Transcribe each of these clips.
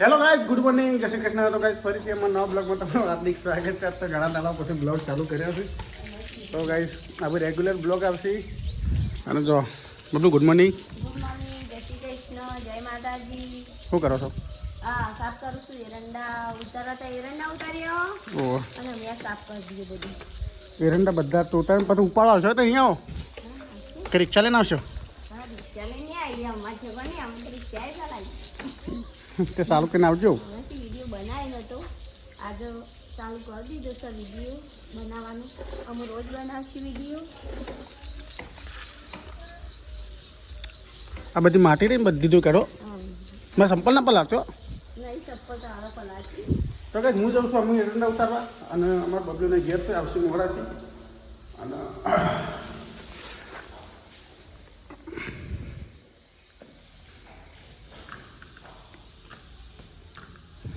Hello guys good morning જય શ્રી કૃષ્ણ. તો guys ફરીથી અમારા નવા બ્લોગમાં તમારું હાર્દિક સ્વાગત છે. તો ઘણા દાડા પછી બ્લોગ ચાલુ કર્યો છે. તો ગાઈઝ આપણે રેગ્યુલર બ્લોગ આવશે. અને જો બધું ગુડ મોર્નિંગ શું કરો છો? સાફ કરું છું. એરંડા ઉતારા તો એરંડા ઉતાર્યો. ઓહો. અને મેં સાફ કરી દીધું બધું. એરંડા બધા તો ઉતારીને પછી ઉપાડો આવશો? તો અહીંયા આવો. કે રિક્ષા લઈને આવશો? રિક્ષા લઈને આવી અમારે છે પણ આમ તો રિક્ષા ચલાવી તે સારું કરીને આવજો. હવેથી વીડિયો બનાવેલો હતો આજે ચાલુ કરી દીધો છે વીડિયો બનાવવાનું. અમે રોજ બનાવશું વીડિયો. આ બધી માટી રહી બધી જો કરો મેં સંપલ ના પલ નહીં ચપ્પલ તો આરો પલાચી તો કઈ હું જાઉં છું અમે એરંડા ઉતારવા અને અમારા બબલુને ઘેર છે આવશે મોડાથી. અને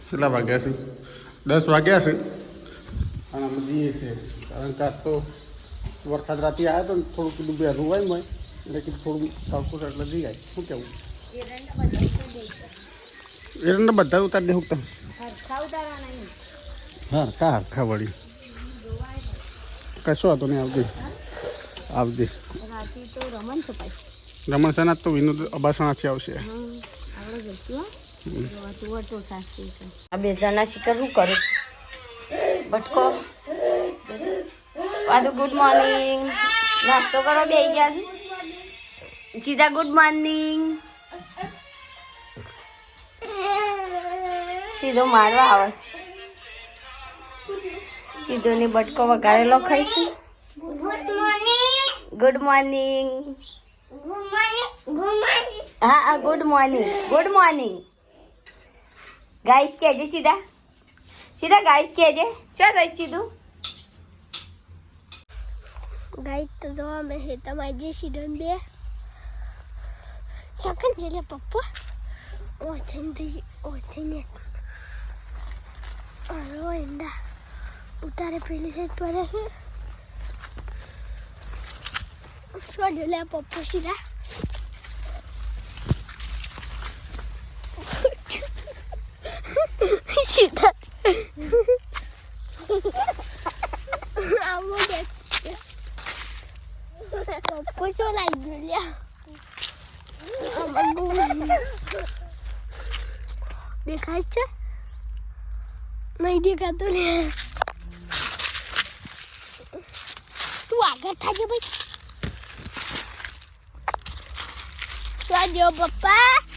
કેટલા વાગ્યા છે? દસ વાગ્યા છે? અને અમે જઈએ છીએ. કારણ કે આજ તો વરસાદ રાતે આવ્યો તો ને થોડું કીધું વહેલું હોય. ને એટલે કીધું થોડું તડકો એટલે જઈ જાય શું કહેવું એરંડા બધા ઉતાર દે હું હરખા ઉતારવા હા કા હરખા વળી? કશો હતો નહીં આવતી આવતી રાતે તો રમણ છે સેના તો વિનોદ અબાસણાથી આવશે. આપણે જઈશું આ બે જણા શિકર શું કરું? બટકો. પાછું ગુડ મોર્નિંગ નાસ્તો કરો બે ગયા છે. સીધા ગુડ મોર્નિંગ સીધો મારવા આવે. સીધો ને બટકો વગાડેલો ખાઈશું ગુડ મોર્નિંગ હા હા good morning good morning guys કહેજે સીધા સીધા ગાઈસ કહેજે શું રહી સીધું ગાઈસ તો જો અમે હેતામાં જે સીધન બે શકન જેલે પપ્પા ઓથેન્થી ઓથેને અરો એંડા ઉતારે પેલી સેટ પડે છે શું જોલે પપ્પા સીધા સીધા આવો દેખ પપ્પા શું લાગ્યું લ્યા દેખાય છે નહીં દેખાતો લે તું આગળ થાજે ભાઈ જો પપ્પા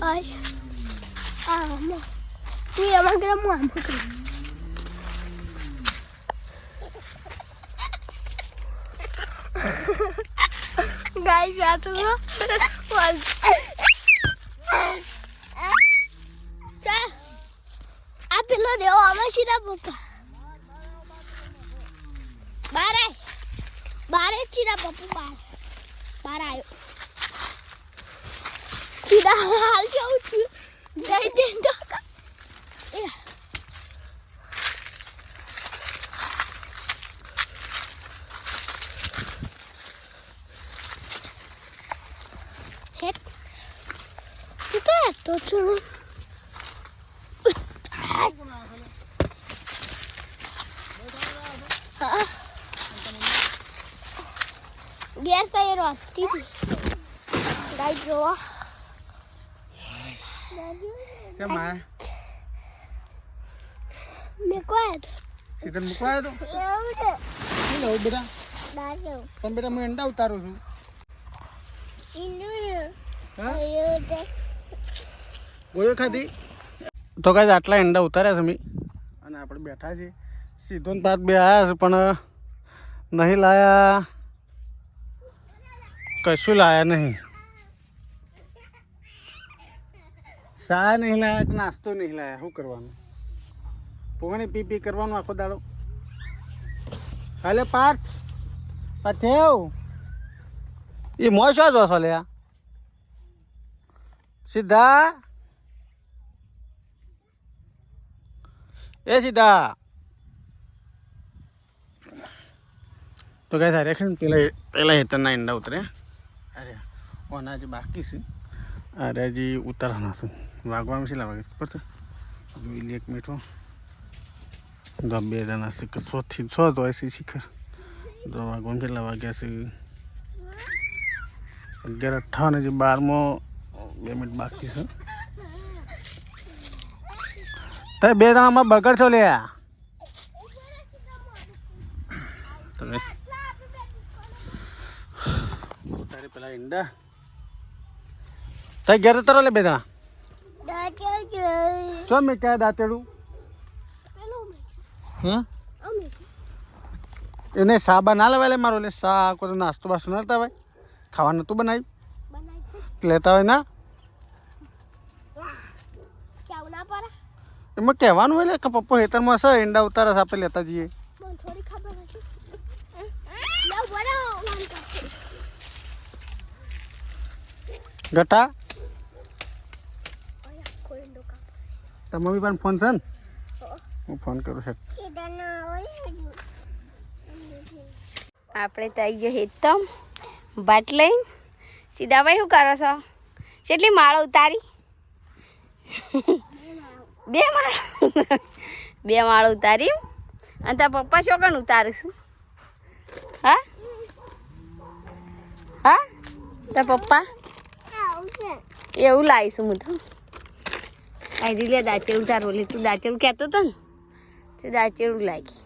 આય આ મો તું એમાં ગ્રામ આમ પકડી Guys, ya tuh lo. Cah, apa lo deh? Oh, masih ada apa? Barai, barai tidak apa barai, barai. Tidak hal Silahlar yavru. Nereden dok? Ya. Hep. tuh tutulun. Aa. Diğer sayı var. Titi. સીધન મૂકવા આવ્યો તો? શું લઉં બેટા? પણ બેટા હું એંડા ઉતારું છું. હા? ગોળીઓ ખાધી? તો કાંઈ આટલા એંડા ઉતાર્યા છે મેં અને આપણે બેઠા છીએ. સીધો ને પાત બે આવ્યા છે પણ નહીં લાયા. કશું લાયા નહીં. શા નહીં લાયા કે નાસ્તો નહીં લાયા? શું કરવાનું? પોણી પી પી કરવાનું આખો દાડો. હાલે પાર્થ. પથેવ એ મોય શું જોશો લે? સીધા? એ સીધા. તો કઈ સારે પેલા પેલા હેતરના ઈંડા ઉતરે. અરે, ઓના જે બાકી છે. અરે હજી ઉતારવાના છે. વાગવામાં છે લાગે ખબર છે? જોઈ લે એક મીઠો બે જણા કે છથી છ તો હોય છે શિખર તો વાગવામાં કેટલા વાગ્યા છે? અગિયાર અઠ્ઠાવન જે બારમો બે મિનિટ બાકી છે. તે બે જણામાં બગડ છો લે તારે પેલા ઈંડા. તઈ ઘેર તરો લે બે જણા. ચો મેં ક્યાં દાંતેડું. હે. એને સાબા ના લેવાય લે મારો એટલે સા કોઈ નાસ્તો બાસ્તો ના લેતા ભાઈ ખાવાનું નતું બનાવ્યું બનાવી લેતા હોય ના? એમાં કહેવાનું હોય લે કે પપ્પો હેતરમાં હશે, ઈંડા ઉતારા છે આપણે લેતા જઈએ. તાર મમ્મી પાસે ફોન છે ને હો. ફોન કરું હજુ. આપણે તો આવી ગયો હેતમ. બાટ લઈને. સીધા ભાઈ શું કરો છો? કેટલી માળો ઉતારી? બે માળ. બે માળો ઉતારી. અને તાર પપ્પા કણ ઉતારીશું? હા? હા? તાર પપ્પા? એવું લાવીશું હું તો. આ લે દાચેડું તારું લે તું દાચેડું કહેતો હતો ને. તે દાચેડું લાગી.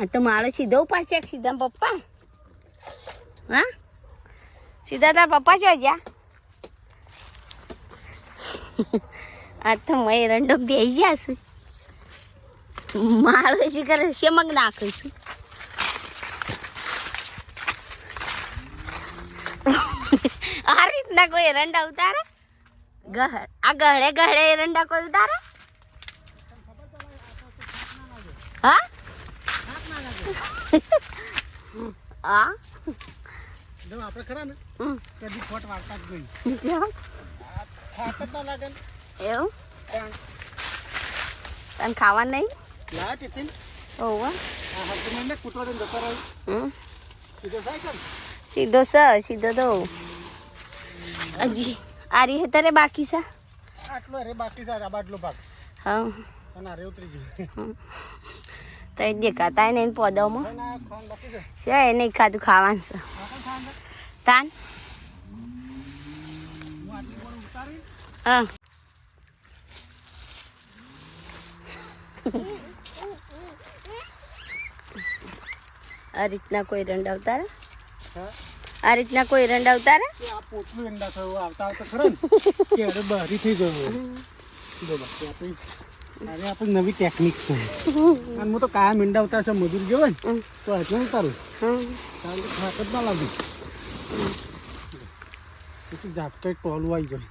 આ તો મારો સીધો પાછે સીધા પપ્પા. હા? સીધા તાર પપ્પા છો જ્યાં આ તો મેં રંડો બે ગયા છું. મારો શિખર શેમક નાખીશું આ રીતના કોઈ એરંડા ઉતારે? ગહડ આ ગહડે ગહડે એરંડા કોઈ ઉતારે હા? આ જો આપણે ખરા ને? કદી ખોટ વાળતા જ નહીં. જો. ખાત જ ના લાગે ને. એવું? તને ખાવા નહીં? લાયા ટિફિન. ઓવા આ હજી મને કૂતરો દે જતો રહ્યો હમ. સીધો સાયકલ સીધો સ સીધો દો હજી. આ રી હેતરે બાકી છે? આટલો રે બાકી છે આ બાટલો ભાગ. હા. અને અરે ઉતરી ગયો. તો એ દેખાતા નહીં પોદામાં. આ છે. એ નહીં ખાધું ખાવાનું છે. આ. તાન? હું. આ રીતના કોઈ રંડા ઉતારે હા? આ રીતના કોઈ રંડા ઉતારે આ પોટલું ઈંડા થયું આવતા આવતા ખરા ને. કે અરે બહારી થઈ ગયો જો બાકી આપણી અરે આપણી નવી ટેકનિક છે. અને હું તો કાયમ ઈંડા ઉતાર છે મજૂર ગયો ને. તો હજુ ઉતારું. કારણ કે થાક જ ના લાગે. પછી જાત એક ટોલું આવી જાય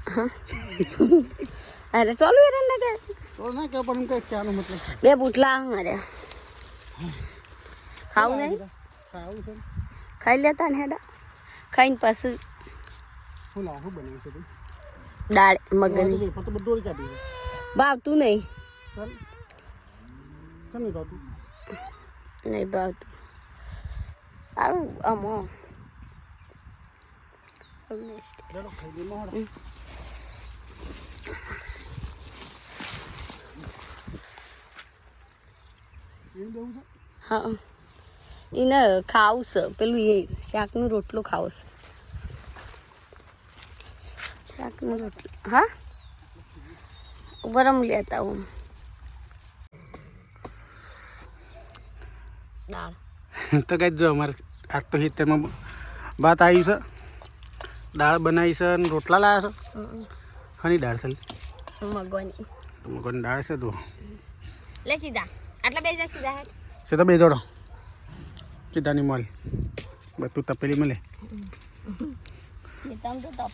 અરે ટોલું રંડા કે તો ના કે પણ કઈ ક્યાંનો મતલબ બે બુટલા અરે ખાવું નહીં? ખાવું છે ખાઈ લેતા ને હેડા. ખાઈને પાછું શું લાવું શું બનાવ્યું છે દાળ મગની. ભાવતું નહીં. નહીં ભાવતું? દેવું છે? હા એને ખાવશ પેલું એ શાકનો રોટલો ખાવશ શાકનું રોટલો હા? ગરમ લેતા હું. દાળ. તો કઈ જો અમારે આજ તો હિતેરમાં ભાત આવી છે. દાળ બનાવી છે અને રોટલા લાવ્યા છે. હની દાળ છે મગવાની. મગોની દાળ છે તો લે સીધા. આટલા બે જા સીધા તો બે જોડો કીધાની મોલ બધું તપેલી મળે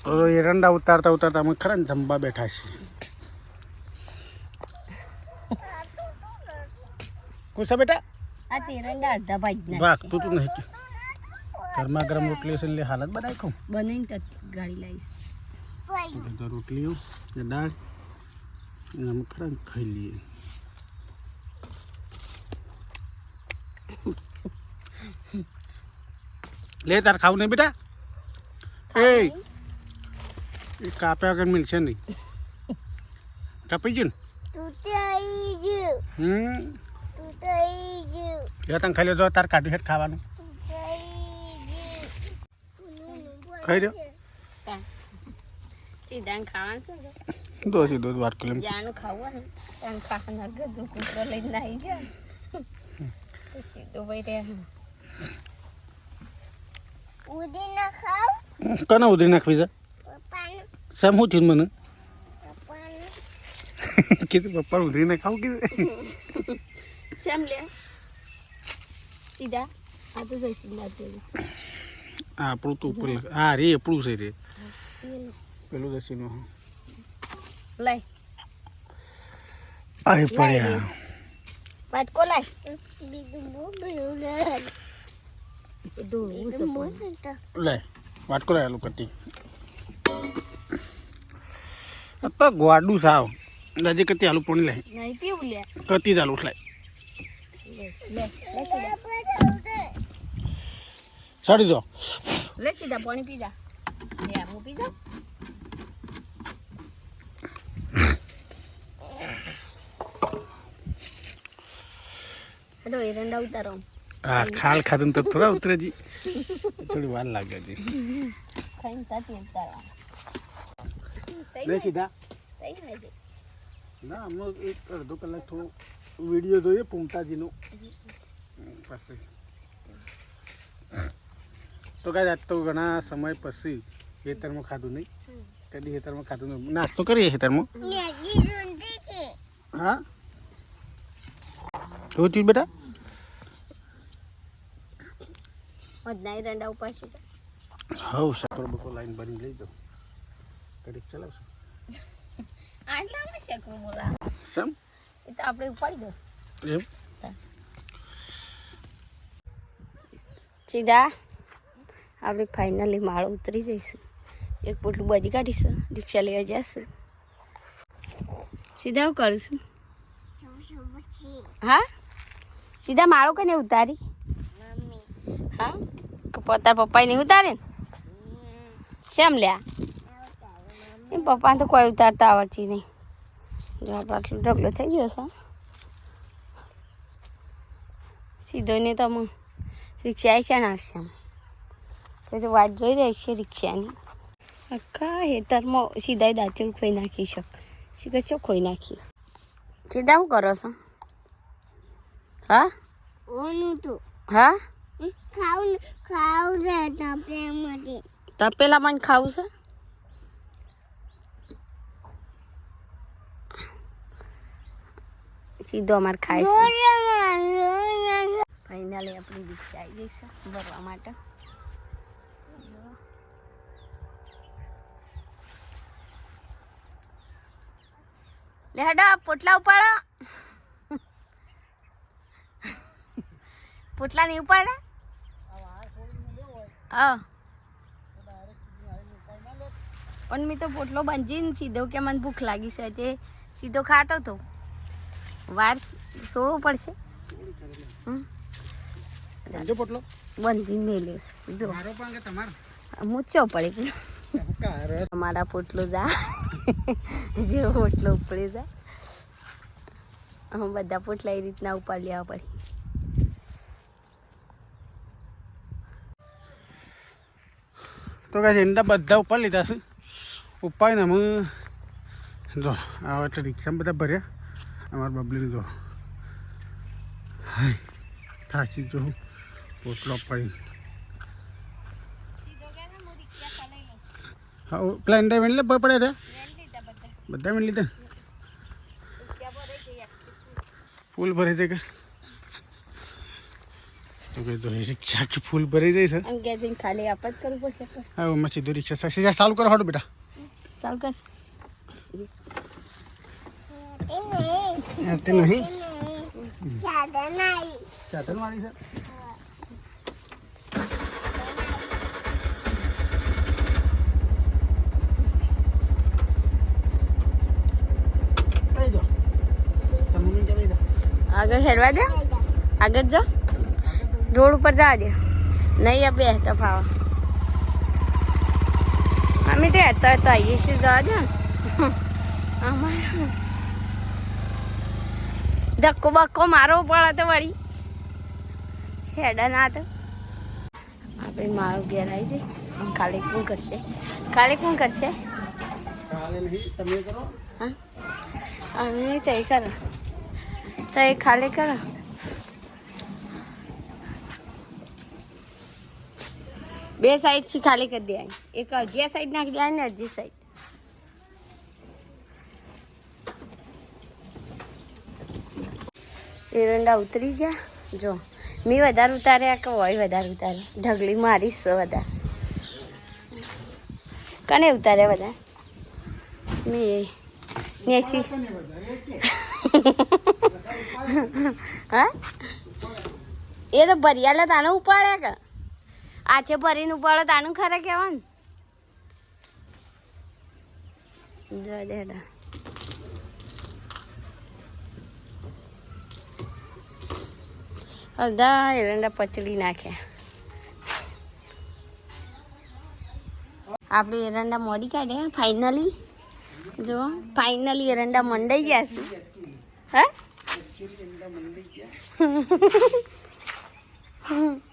તો એરંડા ઉતારતા ઉતારતા અમે ખરા ને જમવા બેઠા છીએ કુસા બેટા ભાગ તું તું નહીં ગરમા ગરમ રોટલી છે એટલે હાલત બનાવી ખાઉં બનાવીને ગાડી લાવીશ રોટલીઓ દાળ ને અમે ખરા ખાઈ લઈએ લે તાર ખાવું નહીં બેટા? એ કાપ્યા વગર મિલશે નહીં. કાપી ગયું હમ. તને ખાઈ લેજો તાર કાઢી હેઠ ખાવાનું. ખાઈ રહ્યો સીધા ખાવાનું શું છે? દો સીધો વાત કરી લઉં. જાનું ખાવાનું ત્યાં ખાવાના કૂતરો લઈને આવી જાય તો સીધો ભાઈ રે. ઉડી ના ખાવ કને ઉધરી નાખવી છે? સેમ હું થયું મને? કીધું પપ્પા ઉધરી ને ખાવ કીધું. શેમ લે સીધા. આ તો જઈશું ના જોઈશ આ આપણું તો ઉપર આ રે આપણું છે રે. પેલું દસીનું લાય. આય પડ્યા. પાટકો લાય. બીજું બહુ ડોળવું છે પણ. લે વાટકો લે આલું કટી. અપ્પા ગોડું સાવ દાજે કતી આલુ પોણી લે. નહીં પીવું લે? કતી ચાલુ આલુ લે લે લે સાડી દો. લે સીધા પાણી પી જા લે હું પી જા એરંડા ઉતારો. હા ખાલ ખાધું તો થોડા ઉતરે જી થોડી વાર લાગે જી ખાઈને તાતી ઉતારવા લે સીધા. થઈ ને આમાં એક અડધો કલાક થોડો વીડિયો જોઈએ પૂમતાજીનો. પછી. તો કાંઈ આજ તો ઘણા સમય પછી ખેતરમાં ખાધું નહીં. કદી ખેતરમાં ખાધું નહીં. નાસ્તો કરીએ ખેતરમાં? હા? એવું થયું બેટા? મધના રંડા ઉપાડશે હવ શકર બકો લાઈન ભરીને લઈ જાઓ કડીક ચલાવશું. આટલામાં શેકરું બોલા સમ એ તો આપણે ઉપાડી દો. એમ? સીધા આપણે ફાઇનલી માળ ઉતરી જઈશું. એક પોટલું બધી કાઢીશું રિક્ષા લેવા જઈશું. સીધા હું કરીશું હા? સીધા માળો કને ઉતારી? હા? કે પપ્પાએ નહીં ઉતારે ને? શેમ લ્યા? એમ પપ્પાને તો કોઈ ઉતારતા આવડતી નહીં. જો આપણે આટલો ઢગલો થઈ ગયો છે. સીધો ને તમે રિક્ષા આવી ને આવશે તો તો વાટ જોઈ રહી છે રિક્ષાની. આખા હેતરમાં સીધા દાંતેલ ખોઈ નાખી શક શીખર છો? ખોઈ નાખી. સીધા શું કરો છો? હા? હા? ખાવ ખાવ છે તપે મને તપેલા પણ ખાવું છે? સીધો અમારે ખાય છે. ફાઇનલી આપણી રિક્ષા આવી ગઈ છે ભરવા માટે. લે હેડા પોટલા ઉપાડો. પોટલા નહીં ઉપાડે? હા. પણ મેં તો પોટલો બાંધીને સીધો કે મને ભૂખ લાગી છે તે સીધો ખાતો હતો વાર સોળવું પડશે. સમજો પોટલો? બંધીને મેલ્યો જો. મારો પણ કે તમારો? મૂચો પડી અમારા પોટલો જા. જેવો પોટલો ઉપડી જા. બધા પોટલા એ રીતના ઉપાડ લેવા પડે. તો કાંઈ એંડા બધા ઉપર લીધા છે. ઉપાડીને અમે જો આવો એટલે રિક્ષામાં બધા ભર્યા. અમારા બબલીને જો. હાય થાશી જો પોટલો પડી. હા પેલા એંડા મેળ લે પડે રે બધા. મેળ લીધા? ફૂલ ભરે છે કે? તો કે રિક્ષા આખી ફૂલ ભરી જાય છે. અને ગેજિંગ ખાલી આપ જ કરવું પડશે હા એમાં સીધું રિક્ષા સાક્ષી જા ચાલુ કરો હાડો બેટા. ચાલ કર. તે નહીં. સાદા નહીં. સાધન વાળી છે. કઈ જો તાર મમ્મી કે બેજા આગળ હેરવા દે? આગળ જા રોડ ઉપર જા દે. નહીં આ બે તો ફાવા અમે તો હતા તો આવીએ છીએ જવા દે અમારે ધક્કો બક્કો મારવો પડે તો વળી. હેડા ના તો. આપણે મારો ઘેર આવી જાય. કાલે ખાલી કોણ કરશે? ખાલી કોણ કરશે? કાલે તમે કરો. હા? અમે તય કરો. તય ખાલી કરો. બે સાઈડથી ખાલી કરી દેવાની. એક અડધી સાઈડ નાખી દેવાની ને અડધી સાઈડ એરંડા ઉતરી જા જો, મેં વધારે ઉતાર્યા કે હોય વધારે ઉતારે ઢગલી મારીશ વધારે. કને ઉતાર્યા વધારે મેં. નેસી હા? એ તો ભરિયાલા તાને ઉપાડ્યા કે? આછે ભરીને ઉપાડો તાનું ખરે કહેવાનું? જો દેડા અડધા એરંડા પચડી નાખ્યા આપણે એરંડા મોડી કાઢે ફાઇનલી જો ફાઇનલી એરંડા મંડાઈ ગયા છે. હે?